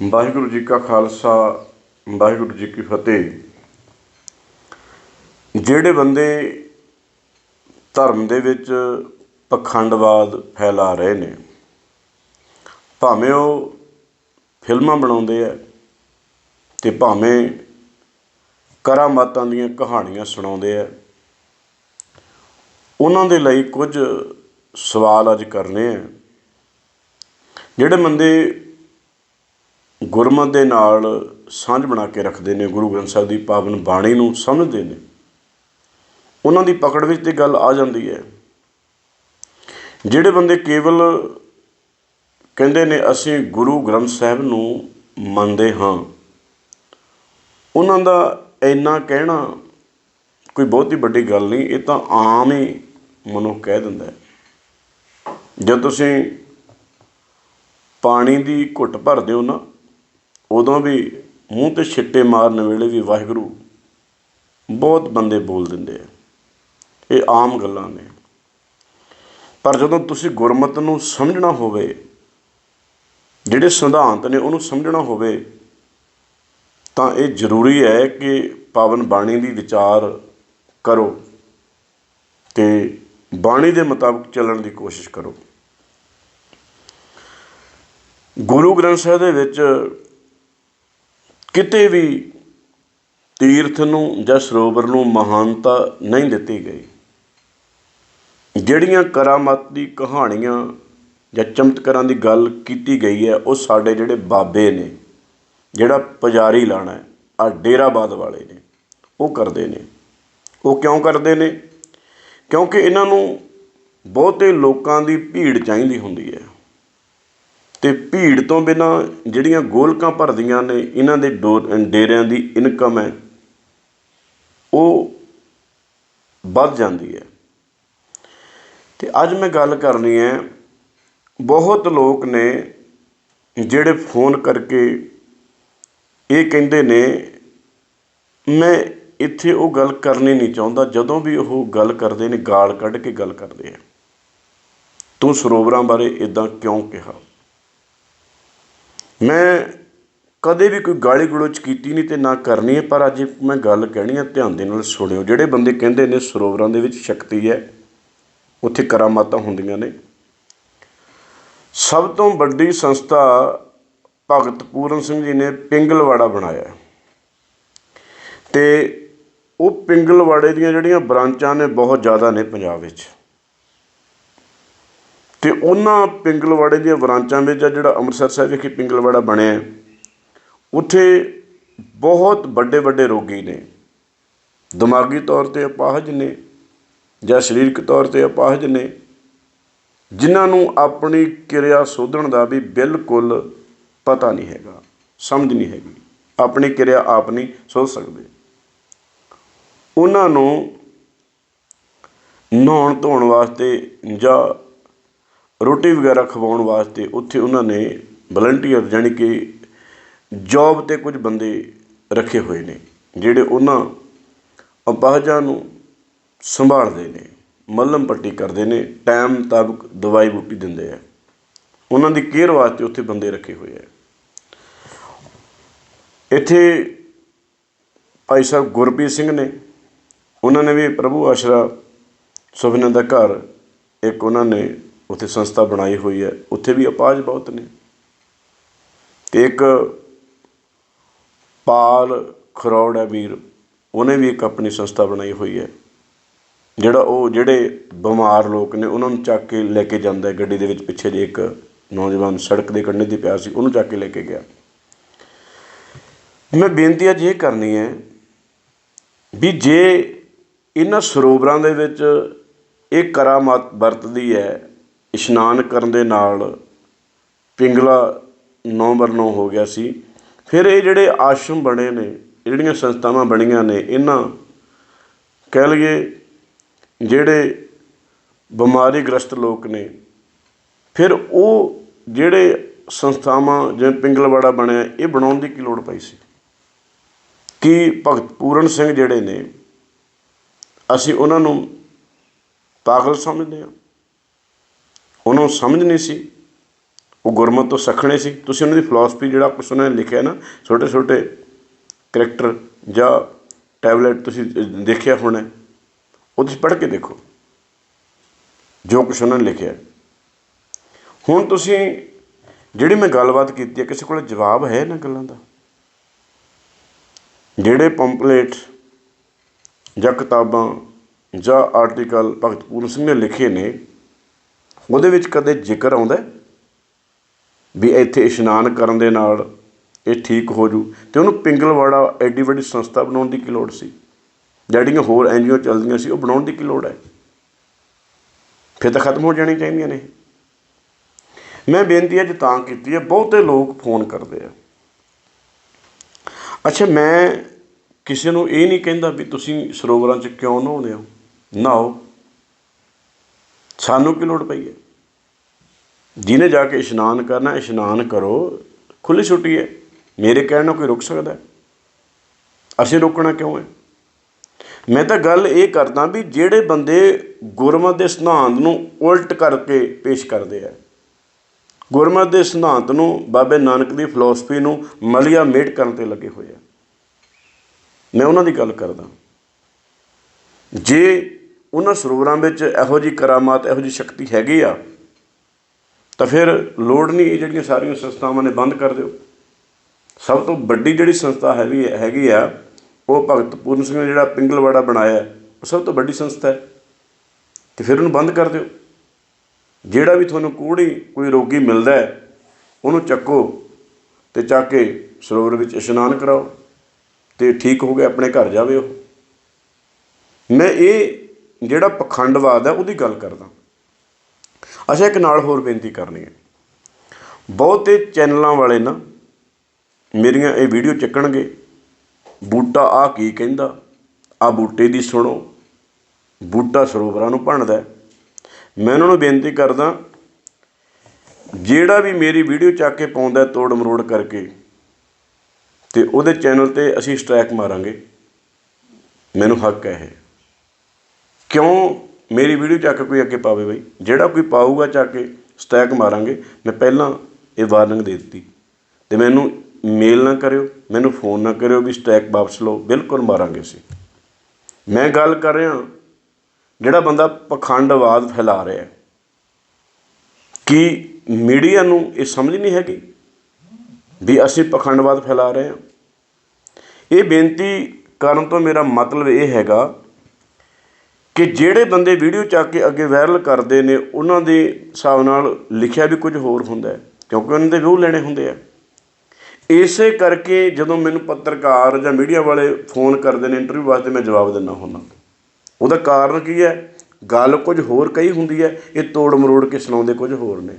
ਵਾਹਿਗੁਰੂ ਜੀ ਕਾ ਖਾਲਸਾ, ਵਾਹਿਗੁਰੂ ਜੀ ਕੀ ਫਤਿਹ। ਜਿਹੜੇ ਬੰਦੇ ਧਰਮ ਦੇ ਵਿੱਚ ਪਖੰਡਵਾਦ ਫੈਲਾ ਰਹੇ ਨੇ, ਭਾਵੇਂ ਉਹ ਫਿਲਮਾਂ ਬਣਾਉਂਦੇ ਆ ਤੇ ਭਾਵੇਂ ਕਰਾਮਾਤਾਂ ਦੀਆਂ ਕਹਾਣੀਆਂ ਸੁਣਾਉਂਦੇ ਆ, ਉਹਨਾਂ ਦੇ ਲਈ ਕੁਝ ਸਵਾਲ ਅੱਜ ਕਰਨੇ ਆ। ਜਿਹੜੇ ਬੰਦੇ ਗੁਰਮਤ ਦੇ ਨਾਲ ਸਾਂਝ ਬਣਾ ਕੇ ਰੱਖਦੇ ਨੇ, ਗੁਰੂ ਗ੍ਰੰਥ ਸਾਹਿਬ ਦੀ ਪਾਵਨ ਬਾਣੀ ਨੂੰ ਸਮਝਦੇ ਨੇ। ਉਹਨਾਂ ਦੀ ਪਕੜ ਵਿੱਚ ਤੇ ਗੱਲ ਆ ਜਾਂਦੀ ਹੈ। ਜਿਹੜੇ ਬੰਦੇ ਕੇਵਲ ਕਹਿੰਦੇ ਨੇ, ਅਸੀਂ ਗੁਰੂ ਗ੍ਰੰਥ ਸਾਹਿਬ ਨੂੰ ਮੰਨਦੇ ਹਾਂ, ਉਹਨਾਂ ਦਾ ਇੰਨਾ ਕਹਿਣਾ ਕੋਈ ਬਹੁਤੀ ਵੱਡੀ ਗੱਲ ਨਹੀਂ, ਇਹ ਤਾਂ ਆਮ ਹੀ ਮਨੁੱਖ ਕਹਿ ਦਿੰਦਾ ਹੈ। ਜਦ ਤੁਸੀਂ ਪਾਣੀ ਦੀ ਘੁੱਟ ਭਰਦੇ ਹੋ ਨਾ ਉਦੋਂ ਵੀ ਮੂੰਹ ਤੇ ਛਿੱਟੇ ਮਾਰਨ ਵੇਲੇ ਵੀ ਵਾਹਿਗੁਰੂ ਬਹੁਤ ਬੰਦੇ ਬੋਲ ਦਿੰਦੇ ਆ। ਇਹ ਆਮ ਗੱਲਾਂ ਨੇ। ਪਰ ਜਦੋਂ ਤੁਸੀਂ ਗੁਰਮਤ ਨੂੰ ਸਮਝਣਾ ਹੋਵੇ, ਜਿਹੜੇ ਸਿਧਾਂਤ ਨੇ ਉਹਨੂੰ ਸਮਝਣਾ ਹੋਵੇ, ਤਾਂ ਇਹ ਜ਼ਰੂਰੀ ਹੈ ਕਿ ਪਾਵਨ ਬਾਣੀ ਦੀ ਵਿਚਾਰ ਕਰੋ ਤੇ ਬਾਣੀ ਦੇ ਮੁਤਾਬਕ ਚੱਲਣ ਦੀ ਕੋਸ਼ਿਸ਼ ਕਰੋ। ਗੁਰੂ ਗ੍ਰੰਥ ਸਾਹਿਬ ਦੇ ਵਿੱਚ ਕਿਤੇ ਵੀ ਤੀਰਥ ਨੂੰ ਜਾਂ ਸਰੋਵਰ ਨੂੰ ਮਹਾਨਤਾ ਨਹੀਂ ਦਿੱਤੀ ਗਈ। ਜਿਹੜੀਆਂ ਕਰਾਮਾਤ ਦੀ ਕਹਾਣੀਆਂ ਜਾਂ ਚਮਤਕਾਰਾਂ ਦੀ ਗੱਲ ਕੀਤੀ ਗਈ ਹੈ, ਉਹ ਸਾਡੇ ਜਿਹੜੇ ਬਾਬੇ ਨੇ, ਜਿਹੜਾ ਪੁਜਾਰੀ ਲਾਣਾ ਹੈ ਆ ਡੇਰਾਬਾਦ ਵਾਲੇ ਨੇ, ਉਹ ਕਰਦੇ ਨੇ। ਉਹ ਕਿਉਂ ਕਰਦੇ ਨੇ? ਕਿਉਂਕਿ ਇਹਨਾਂ ਨੂੰ ਬਹੁਤੇ ਲੋਕਾਂ ਦੀ ਭੀੜ ਚਾਹੀਦੀ ਹੁੰਦੀ ਹੈ। ਅਤੇ ਭੀੜ ਤੋਂ ਬਿਨਾਂ ਜਿਹੜੀਆਂ ਗੋਲਕਾਂ ਭਰਦੀਆਂ ਨੇ, ਇਹਨਾਂ ਦੇ ਡੋ- ਡੇਰਿਆਂ ਦੀ ਇਨਕਮ ਹੈ, ਉਹ ਵੱਧ ਜਾਂਦੀ ਹੈ। ਅਤੇ ਅੱਜ ਮੈਂ ਗੱਲ ਕਰਨੀ ਹੈ, ਬਹੁਤ ਲੋਕ ਨੇ ਜਿਹੜੇ ਫੋਨ ਕਰਕੇ ਇਹ ਕਹਿੰਦੇ ਨੇ, ਮੈਂ ਇੱਥੇ ਉਹ ਗੱਲ ਕਰਨੀ ਨਹੀਂ ਚਾਹੁੰਦਾ, ਜਦੋਂ ਵੀ ਉਹ ਗੱਲ ਕਰਦੇ ਨੇ, ਗਾਲ ਕੱਢ ਕੇ ਗੱਲ ਕਰਦੇ ਆ। ਤੂੰ ਸਰੋਵਰਾਂ ਬਾਰੇ ਇਦਾਂ ਕਿਉਂ ਕਿਹਾ? ਮੈਂ ਕਦੇ ਵੀ ਕੋਈ ਗਾਲੀ ਗਲੋਚ ਕੀਤੀ ਨਹੀਂ ਅਤੇ ਨਾ ਕਰਨੀ ਹੈ, ਪਰ ਅੱਜ ਮੈਂ ਗੱਲ ਕਹਿਣੀ ਹੈ, ਧਿਆਨ ਦੇ ਨਾਲ ਸੁਣਿਓ। ਜਿਹੜੇ ਬੰਦੇ ਕਹਿੰਦੇ ਨੇ ਸਰੋਵਰਾਂ ਦੇ ਵਿੱਚ ਸ਼ਕਤੀ ਹੈ, ਉੱਥੇ ਕਰਾਮਾਤਾਂ ਹੁੰਦੀਆਂ ਨੇ। ਸਭ ਤੋਂ ਵੱਡੀ ਸੰਸਥਾ ਭਗਤ ਪੂਰਨ ਸਿੰਘ ਜੀ ਨੇ ਪਿੰਗਲਵਾੜਾ ਬਣਾਇਆ ਤੇ ਉਹ ਪਿੰਗਲਵਾੜੇ ਦੀਆਂ ਜਿਹੜੀਆਂ ਬ੍ਰਾਂਚਾਂ ਨੇ, ਬਹੁਤ ਜ਼ਿਆਦਾ ਨੇ ਪੰਜਾਬ ਵਿੱਚ। ਤੇ ਉਹਨਾਂ ਪਿੰਗਲਵਾੜੇ ਦੀਆਂ ਬ੍ਰਾਂਚਾਂ ਵਿੱਚ ਆ ਜਿਹੜਾ ਅੰਮ੍ਰਿਤਸਰ ਸਾਹਿਬ ਵਿਖੇ ਪਿੰਗਲਵਾੜਾ ਬਣਿਆ ਉੱਥੇ ਬਹੁਤ ਵੱਡੇ ਵੱਡੇ ਰੋਗੀ ਨੇ। ਦਿਮਾਗੀ ਤੌਰ ਤੇ ਅਪਾਹਜ ਨੇ ਜਾਂ ਸਰੀਰਕ ਤੌਰ ਤੇ ਅਪਾਹਜ ਨੇ, ਜਿਨ੍ਹਾਂ ਨੂੰ ਆਪਣੀ ਕਿਰਿਆ ਸੋਧਣ ਦਾ ਵੀ ਬਿਲਕੁਲ ਪਤਾ ਨਹੀਂ ਹੈਗਾ, ਸਮਝ ਨਹੀਂ ਹੈਗੀ। ਆਪਣੀ ਕਿਰਿਆ ਆਪ ਨਹੀਂ ਸੋਧ ਸਕਦੇ। ਉਹਨਾਂ ਨੂੰ ਨਹਾਉਣ ਧੋਣ ਵਾਸਤੇ ਜਾਂ ਰੋਟੀ ਵਗੈਰਾ ਖਵਾਉਣ ਵਾਸਤੇ ਉੱਥੇ ਉਹਨਾਂ ਨੇ ਵਲੰਟੀਅਰ ਜਾਣੀ ਕਿ ਜੋਬ ਤੇ ਕੁਝ ਬੰਦੇ ਰੱਖੇ ਹੋਏ ਨੇ, ਜਿਹੜੇ ਉਹਨਾਂ ਅਪਾਹਜਾਂ ਨੂੰ ਸੰਭਾਲਦੇ ਨੇ, ਮੱਲਮ ਪੱਟੀ ਕਰਦੇ ਨੇ ਟਾਈਮ ਮੁਤਾਬਕ ਦਵਾਈ ਬੂਟੀ ਦਿੰਦੇ ਆ। ਉਹਨਾਂ ਦੀ ਕੇਅਰ ਵਾਸਤੇ ਉੱਥੇ ਬੰਦੇ ਰੱਖੇ ਹੋਏ ਆ। ਇੱਥੇ ਭਾਈ ਸਾਹਿਬ ਗੁਰਪ੍ਰੀਤ ਸਿੰਘ ਨੇ, ਉਹਨਾਂ ਨੇ ਵੀ ਪ੍ਰਭੂ ਆਸ਼ਰਾ ਸੁਖਨਾ ਦਾ ਘਰ, ਇੱਕ ਉਹਨਾਂ ਨੇ ਉੱਥੇ ਸੰਸਥਾ ਬਣਾਈ ਹੋਈ ਹੈ, ਉੱਥੇ ਵੀ ਅਪਾਜ ਬਹੁਤ ਨੇ। ਤੇ ਇੱਕ ਪਾਲ ਖਰੌੜ ਹੈ ਵੀਰ, ਉਹਨੇ ਵੀ ਇੱਕ ਆਪਣੀ ਸੰਸਥਾ ਬਣਾਈ ਹੋਈ ਹੈ। ਜਿਹੜਾ ਉਹ, ਜਿਹੜੇ ਬਿਮਾਰ ਲੋਕ ਨੇ, ਉਹਨਾਂ ਨੂੰ ਚੱਕ ਕੇ ਲੈ ਕੇ ਜਾਂਦਾ ਹੈ। ਗੱਡੀ ਦੇ ਵਿੱਚ ਪਿੱਛੇ ਜੇ ਇੱਕ ਨੌਜਵਾਨ ਸੜਕ ਦੇ ਕੰਢੇ ਦੀ ਪਿਆ ਸੀ, ਉਹਨੂੰ ਚੱਕ ਕੇ ਲੈ ਕੇ ਗਿਆ। ਮੈਂ ਬੇਨਤੀ ਅੱਜ ਇਹ ਕਰਨੀ ਹੈ ਵੀ ਜੇ ਇਹਨਾਂ ਸਰੋਵਰਾਂ ਦੇ ਵਿੱਚ ਇਹ ਕਰਾਮਾਤ ਵਰਤਦੀ ਹੈ ਇਸ਼ਨਾਨ ਕਰਨ ਦੇ ਨਾਲ ਪਿੰਗਲਾ ਨੌਂਬਰ 9 ਹੋ ਗਿਆ ਸੀ। ਫਿਰ ਇਹ ਜਿਹੜੇ ਆਸ਼ਰਮ ਬਣੇ ਨੇ ਜਿਹੜੀਆਂ ਸੰਸਥਾਵਾਂ ਬਣੀਆਂ ਨੇ, ਇਹਨਾਂ ਕਹਿ ਲਈਏ ਜਿਹੜੇ ਬਿਮਾਰੀ ਗ੍ਰਸਤ ਲੋਕ ਨੇ, ਫਿਰ ਉਹ ਜਿਹੜੇ ਸੰਸਥਾਵਾਂ ਜਿਵੇਂ ਪਿੰਗਲਵਾੜਾ ਬਣਿਆ, ਇਹ ਬਣਾਉਣ ਦੀ ਕੀ ਲੋੜ ਪਈ ਸੀ? ਕਿ ਭਗਤ ਪੂਰਨ ਸਿੰਘ ਜਿਹੜੇ ਨੇ, ਅਸੀਂ ਉਹਨਾਂ ਨੂੰ ਪਾਗਲ ਸਮਝਦੇ ਹਾਂ? ਉਹਨਾਂ ਨੂੰ ਸਮਝ ਨਹੀਂ ਸੀ। ਉਹ ਗੁਰਮਤ ਤੋਂ ਸਖਣੇ ਸੀ। ਤੁਸੀਂ ਉਹਨਾਂ ਦੀ ਫਿਲਾਸਫੀ ਜਿਹੜਾ ਕੁਛ ਉਹਨਾਂ ਨੇ ਲਿਖਿਆ ਨਾ, ਛੋਟੇ ਛੋਟੇ ਕਰੈਕਟਰ ਜਾਂ ਟੈਬਲੇਟ ਤੁਸੀਂ ਦੇਖਿਆ ਹੋਣਾ, ਉਹ ਤੁਸੀਂ ਪੜ੍ਹ ਕੇ ਦੇਖੋ। ਜੋ ਕੁਛ ਉਹਨਾਂ ਨੇ ਲਿਖਿਆ। ਹੁਣ ਤੁਸੀਂ, ਜਿਹੜੀ ਮੈਂ ਗੱਲਬਾਤ ਕੀਤੀ ਹੈ, ਕਿਸੇ ਕੋਲ ਜਵਾਬ ਹੈ ਇਹਨਾਂ ਗੱਲਾਂ ਦਾ? ਜਿਹੜੇ ਪੰਪਲੇਟ ਜਾਂ ਕਿਤਾਬਾਂ ਜਾਂ ਆਰਟੀਕਲ ਭਗਤ ਪੂਰਨ ਸਿੰਘ ਨੇ ਲਿਖੇ ਨੇ ਉਹਦੇ ਵਿੱਚ ਕਦੇ ਜ਼ਿਕਰ ਆਉਂਦਾ ਵੀ ਇੱਥੇ ਇਸ਼ਨਾਨ ਕਰਨ ਦੇ ਨਾਲ ਇਹ ਠੀਕ ਹੋ ਜੂ? ਤੇ ਉਹਨੂੰ ਪਿੰਗਲਵਾੜਾ ਐਡੀ ਵੱਡੀ ਸੰਸਥਾ ਬਣਾਉਣ ਦੀ ਕੀ ਲੋੜ ਸੀ? ਜਿਹੜੀਆਂ ਹੋਰ ਐਨਜੀਓ ਚੱਲਦੀਆਂ ਸੀ, ਉਹ ਬਣਾਉਣ ਦੀ ਕੀ ਲੋੜ ਹੈ? ਫਿਰ ਤਾਂ ਖਤਮ ਹੋ ਜਾਣੀ ਚਾਹੀਦੀਆਂ ਨੇ। ਮੈਂ ਬੇਨਤੀ ਅੱਜ ਤਾਂ ਕੀਤੀ ਹੈ, ਬਹੁਤੇ ਲੋਕ ਫੋਨ ਕਰਦੇ ਆ। ਅੱਛਾ, ਮੈਂ ਕਿਸੇ ਨੂੰ ਇਹ ਨਹੀਂ ਕਹਿੰਦਾ ਵੀ ਤੁਸੀਂ ਸਰੋਵਰਾਂ 'ਚ ਕਿਉਂ ਨਹਾਉਂਦੇ ਹੋ? ਨਹਾਓ। ਸਾਨੂੰ ਕੀ ਲੋੜ ਪਈ ਹੈ? ਜਿਹਨੇ ਜਾ ਕੇ ਇਸ਼ਨਾਨ ਕਰਨਾ, ਇਸ਼ਨਾਨ ਕਰੋ ਖੁੱਲੀ ਛੁੱਟੀ ਹੈ। ਮੇਰੇ ਕਹਿਣ ਨੂੰ ਕੋਈ ਰੁਕ ਸਕਦਾ ਅਸੀਂ ਰੋਕਣਾ ਕਿਉਂ ਹੈ? ਮੈਂ ਤਾਂ ਗੱਲ ਇਹ ਕਰਦਾ ਵੀ ਜਿਹੜੇ ਬੰਦੇ ਗੁਰਮਤ ਦੇ ਸਿਧਾਂਤ ਨੂੰ ਉਲਟ ਕਰਕੇ ਪੇਸ਼ ਕਰਦੇ ਆ, ਗੁਰਮਤ ਦੇ ਸਿਧਾਂਤ ਨੂੰ ਬਾਬੇ ਨਾਨਕ ਦੀ ਫਿਲਾਸਫੀ ਨੂੰ ਮਲਿਆ ਮੇਟ ਕਰਨ ਤੇ ਲੱਗੇ ਹੋਏ ਆ। ਮੈਂ ਉਹਨਾਂ ਦੀ ਗੱਲ ਕਰਦਾ। ਜੇ ਉਹਨਾਂ ਸਰੋਵਰਾਂ ਵਿੱਚ ਇਹੋ ਜੀ ਕਰਾਮਾਤ, ਇਹੋ ਜੀ ਸ਼ਕਤੀ ਹੈਗੀ ਆ, ਤਾਂ ਫਿਰ ਲੋੜ ਨਹੀਂ ਇਹ ਜਿਹੜੀਆਂ ਸਾਰੀਆਂ ਸੰਸਥਾਵਾਂ ਨੇ ਬੰਦ ਕਰ ਦਿਓ। ਸਭ ਤੋਂ ਵੱਡੀ ਜਿਹੜੀ ਸੰਸਥਾ ਹੈਗੀ ਹੈਗੀ ਆ, ਉਹ ਭਗਤ ਪੂਰਨ ਸਿੰਘ ਨੇ ਜਿਹੜਾ ਪਿੰਗਲਵਾੜਾ ਬਣਾਇਆ, ਉਹ ਸਭ ਤੋਂ ਵੱਡੀ ਸੰਸਥਾ ਹੈ। ਤੇ ਫਿਰ ਉਹਨੂੰ ਬੰਦ ਕਰ ਦਿਓ। ਜਿਹੜਾ ਵੀ ਤੁਹਾਨੂੰ ਕੋੜੀ ਕੋਈ ਰੋਗੀ ਮਿਲਦਾ ਹੈ, ਉਹਨੂੰ ਚੱਕੋ ਤੇ ਚੱਕ ਕੇ ਸਰੋਵਰ ਵਿੱਚ ਇਸ਼ਨਾਨ ਕਰਾਓ ਤੇ ਠੀਕ ਹੋ ਗਿਆ ਆਪਣੇ ਘਰ ਜਾਵੇ ਉਹ। ਮੈਂ ਇਹ ਜਿਹੜਾ ਪਖੰਡਵਾਦ ਹੈ, ਉਹਦੀ ਗੱਲ ਕਰਦਾ। ਅੱਛਾ, ਇੱਕ ਨਾਲ ਹੋਰ ਬੇਨਤੀ ਕਰਨੀ ਹੈ। ਬਹੁਤੇ ਚੈਨਲਾਂ ਵਾਲੇ ਨਾ, ਮੇਰੀਆਂ ਇਹ ਵੀਡੀਓ ਚੱਕਣਗੇ। ਬੂਟਾ ਆ ਕੀ ਕਹਿੰਦਾ? ਆ ਬੂਟੇ ਦੀ ਸੁਣੋ। ਬੂਟਾ ਸਰੋਵਰਾਂ ਨੂੰ ਭੰਡਦਾ ਮੈਂ ਉਹਨਾਂ ਨੂੰ ਬੇਨਤੀ ਕਰਦਾ, ਜਿਹੜਾ ਵੀ ਮੇਰੀ ਵੀਡੀਓ ਚੱਕ ਕੇ ਪਾਉਂਦਾ ਤੋੜ ਮਰੋੜ ਕਰਕੇ, ਤੇ ਉਹਦੇ ਚੈਨਲ ਤੇ ਅਸੀਂ ਸਟ੍ਰਾਈਕ ਮਾਰਾਂਗੇ। ਮੈਨੂੰ ਹੱਕ ਹੈ ਇਹ। ਕਿਉਂ ਮੇਰੀ ਵੀਡੀਓ ਚੱਕ ਕੇ ਕੋਈ ਅੱਗੇ ਪਾਵੇ ਬਾਈ? ਜਿਹੜਾ ਕੋਈ ਪਾਊਗਾ ਚੱਕ ਕੇ ਸਟੈਕ ਮਾਰਾਂਗੇ। ਮੈਂ ਪਹਿਲਾਂ ਇਹ ਵਾਰਨਿੰਗ ਦੇ ਦਿੱਤੀ। ਅਤੇ ਮੈਨੂੰ ਮੇਲ ਨਾ ਕਰਿਓ, ਮੈਨੂੰ ਫੋਨ ਨਾ ਕਰਿਓ ਵੀ ਸਟੈਕ ਵਾਪਸ ਲਓ। ਬਿਲਕੁਲ ਮਾਰਾਂਗੇ ਅਸੀਂ। ਮੈਂ ਗੱਲ ਕਰ ਰਿਹਾ ਜਿਹੜਾ ਬੰਦਾ ਪਖੰਡਵਾਦ ਫੈਲਾ ਰਿਹਾ ਕਿ ਮੀਡੀਆ ਨੂੰ ਇਹ ਸਮਝ ਨਹੀਂ ਹੈਗੀ? ਵੀ ਅਸੀਂ ਪਖੰਡਵਾਦ ਫੈਲਾ ਰਹੇ ਹਾਂ। ਇਹ ਬੇਨਤੀ ਕਰਨ ਤੋਂ ਮੇਰਾ ਮਤਲਬ ਇਹ ਹੈਗਾ ਕਿ ਜਿਹੜੇ ਬੰਦੇ ਵੀਡੀਓ ਚੱਕ ਕੇ ਅੱਗੇ ਵਾਇਰਲ ਕਰਦੇ ਨੇ, ਉਹਨਾਂ ਦੇ ਹਿਸਾਬ ਨਾਲ ਲਿਖਿਆ ਵੀ ਕੁਝ ਹੋਰ ਹੁੰਦਾ ਕਿਉਂਕਿ ਉਹਨਾਂ ਦੇ ਵਿਊ ਲੈਣੇ ਹੁੰਦੇ ਆ। ਇਸੇ ਕਰਕੇ ਜਦੋਂ ਮੈਨੂੰ ਪੱਤਰਕਾਰ ਜਾਂ ਮੀਡੀਆ ਵਾਲੇ ਫੋਨ ਕਰਦੇ ਨੇ ਇੰਟਰਵਿਊ ਵਾਸਤੇ, ਮੈਂ ਜਵਾਬ ਦਿੰਦਾ ਹੁੰਦਾ। ਉਹਦਾ ਕਾਰਨ ਕੀ ਹੈ? ਗੱਲ ਕੁਝ ਹੋਰ ਕਹੀ ਹੁੰਦੀ ਹੈ, ਇਹ ਤੋੜ ਮਰੋੜ ਕੇ ਸੁਣਾਉਂਦੇ ਕੁਝ ਹੋਰ ਨੇ।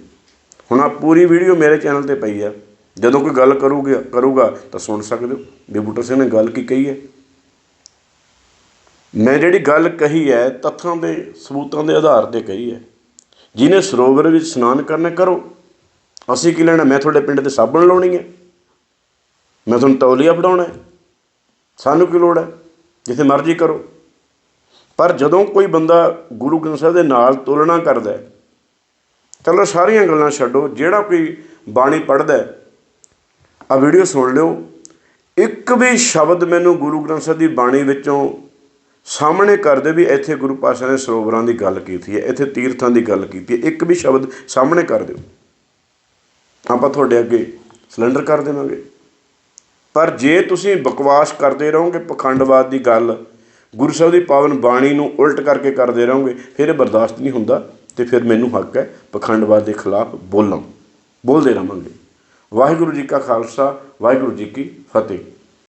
ਹੁਣ ਆ ਪੂਰੀ ਵੀਡੀਓ ਮੇਰੇ ਚੈਨਲ ਤੇ ਪਈ ਆ ਜਦੋਂ ਕੋਈ ਗੱਲ ਕਰੂਗਾ ਕਰੂਗਾ ਤਾਂ ਸੁਣ ਸਕਦੇ ਹੋ। ਵੀ ਬੂਟਾ ਸਿੰਘ ਨੇ ਗੱਲ ਕੀ ਕਹੀ ਹੈ? ਮੈਂ ਜਿਹੜੀ ਗੱਲ ਕਹੀ ਹੈ, ਤੱਥਾਂ ਦੇ, ਸਬੂਤਾਂ ਦੇ ਆਧਾਰ ਤੇ ਕਹੀ ਹੈ। ਜਿਹਨੇ ਸਰੋਵਰ ਵਿੱਚ ਇਸ਼ਨਾਨ ਕਰਨਾ ਕਰੋ, ਅਸੀਂ ਕੀ ਲੈਣਾ? ਮੈਂ ਤੁਹਾਡੇ ਪਿੰਡ ਤੇ ਸਾਬਣ ਲਾਉਣੀ ਹੈ। ਮੈਂ ਤੁਹਾਨੂੰ ਤੌਲੀਆ ਫੜਾਉਣਾ ਸਾਨੂੰ ਕੀ ਲੋੜ ਹੈ? ਜਿੱਥੇ ਮਰਜ਼ੀ ਕਰੋ। ਪਰ ਜਦੋਂ ਕੋਈ ਬੰਦਾ ਗੁਰੂ ਗ੍ਰੰਥ ਸਾਹਿਬ ਦੇ ਨਾਲ ਤੁਲਨਾ ਕਰਦਾ ਹੈ, ਚਲੋ ਸਾਰੀਆਂ ਗੱਲਾਂ ਛੱਡੋ, ਜਿਹੜਾ ਕੋਈ ਬਾਣੀ ਪੜ੍ਹਦਾ ਆ ਵੀਡੀਓ ਸੁਣ ਲਿਓ। ਇੱਕ ਵੀ ਸ਼ਬਦ ਮੈਨੂੰ ਗੁਰੂ ਗ੍ਰੰਥ ਸਾਹਿਬ ਦੀ ਬਾਣੀ ਵਿੱਚੋਂ ਸਾਹਮਣੇ ਕਰ ਦੇ ਵੀ ਇੱਥੇ ਗੁਰੂ ਪਾਤਸ਼ਾਹ ਨੇ ਸਰੋਵਰਾਂ ਦੀ ਗੱਲ ਕੀਤੀ ਹੈ, ਇੱਥੇ ਤੀਰਥਾਂ ਦੀ ਗੱਲ ਕੀਤੀ ਹੈ। ਇੱਕ ਵੀ ਸ਼ਬਦ ਸਾਹਮਣੇ ਕਰ ਦਿਓ। ਆਪਾਂ ਤੁਹਾਡੇ ਅੱਗੇ ਸਿਲੰਡਰ ਕਰ ਦੇਵਾਂਗੇ। ਪਰ ਜੇ ਤੁਸੀਂ ਬਕਵਾਸ ਕਰਦੇ ਰਹੋਗੇ ਪਖੰਡਵਾਦ ਦੀ ਗੱਲ, ਗੁਰੂ ਸਾਹਿਬ ਦੀ ਪਾਵਨ ਬਾਣੀ ਨੂੰ ਉਲਟ ਕਰਕੇ ਕਰਦੇ ਰਹੋਗੇ, ਫਿਰ ਇਹ ਬਰਦਾਸ਼ਤ ਨਹੀਂ ਹੁੰਦਾ ਤੇ ਫਿਰ ਮੈਨੂੰ ਹੱਕ ਹੈ ਪਖੰਡਵਾਦ ਦੇ ਖਿਲਾਫ ਬੋਲਣ। ਬੋਲਦੇ ਰਹਾਂਗੇ। ਵਾਹਿਗੁਰੂ ਜੀ ਕਾ ਖਾਲਸਾ, ਵਾਹਿਗੁਰੂ ਜੀ ਕੀ ਫਤਿਹ।